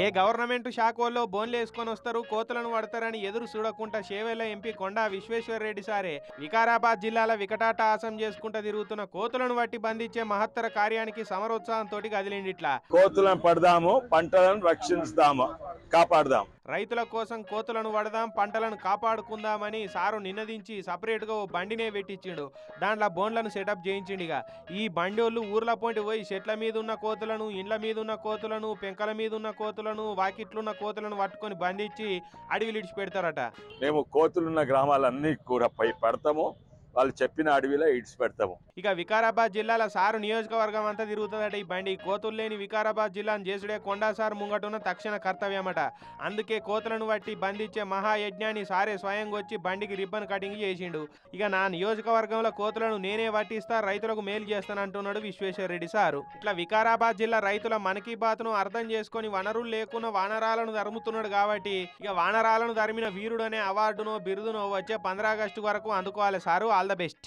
ఏ government శాఖల్లో బోన్లు వేసుకొని వస్తారు కోతులను పడతారని ఎదురు చూడకుండా షేవేల ఎంపీ కొండా విశ్వేశ్వరరెడ్డి సారే వికారాబాద్ జిల్లాల వికటాట ఆసం చేసుకుంటూ తిరుగుతున్న కోతులను బట్టి బంధించే మహత్తర కార్యానికి సమరోత్సాహంతో కదిలిండిట్లా. కోతులను పడదాము పంటలను రక్షిస్తాము కాపాడదాం. రైతుల కోసం కోతులను పడదాం పంటలను కాపాడుకుందామని సారు నిన్నదించి సపరేట్గా ఓ బండినే పెట్టించిండు. దాంట్లో బోన్లను సెటప్ చేయించిండిగా ఈ బండోళ్ళు ఊర్ల పొంటి పోయి చెట్ల మీద ఉన్న కోతులను ఇండ్ల మీద ఉన్న కోతులను పెంకల మీద ఉన్న కోతులను వాకిట్లున్న కోతులను పట్టుకొని బంధించి అడవిలు ఇడిచి పెడతారట మేము కోతులున్న గ్రామాలన్నీ కూడా పై పడతాము. వాళ్ళు చెప్పిన అడవిలో ఇడ్స్ పెడతాము. ఇక వికారాబాద్ జిల్లాల సారు నియోజకవర్గం అంతా తిరుగుతుందట ఈ బండి. కోతులు లేని వికారాబాద్ జిల్లాను చేసుడే కొండా సార్ ముంగటున్న తక్షణ కర్తవ్యమట. అందుకే కోతులను బట్టి బంధించే మహాయజ్ఞాన్ని సారే స్వయంగా వచ్చి బండికి రిబ్బన్ కటింగ్ చేసిండు. ఇక నా నియోజకవర్గంలో కోతులను నేనే పట్టిస్తా రైతులకు మేలు చేస్తానంటున్నాడు విశ్వేశ్వరరెడ్డి సారు. ఇట్లా వికారాబాద్ జిల్లా రైతుల మనకీ బాతును అర్థం చేసుకొని వనరులు లేకున్న వానరాలను తరుముతున్నాడు కాబట్టి ఇక వానరాలను తరిమిన వీరుడు అనే అవార్డునో బిరుదునో వచ్చే పంద్రాగస్టు వరకు అందుకోవాలి సారు. All the best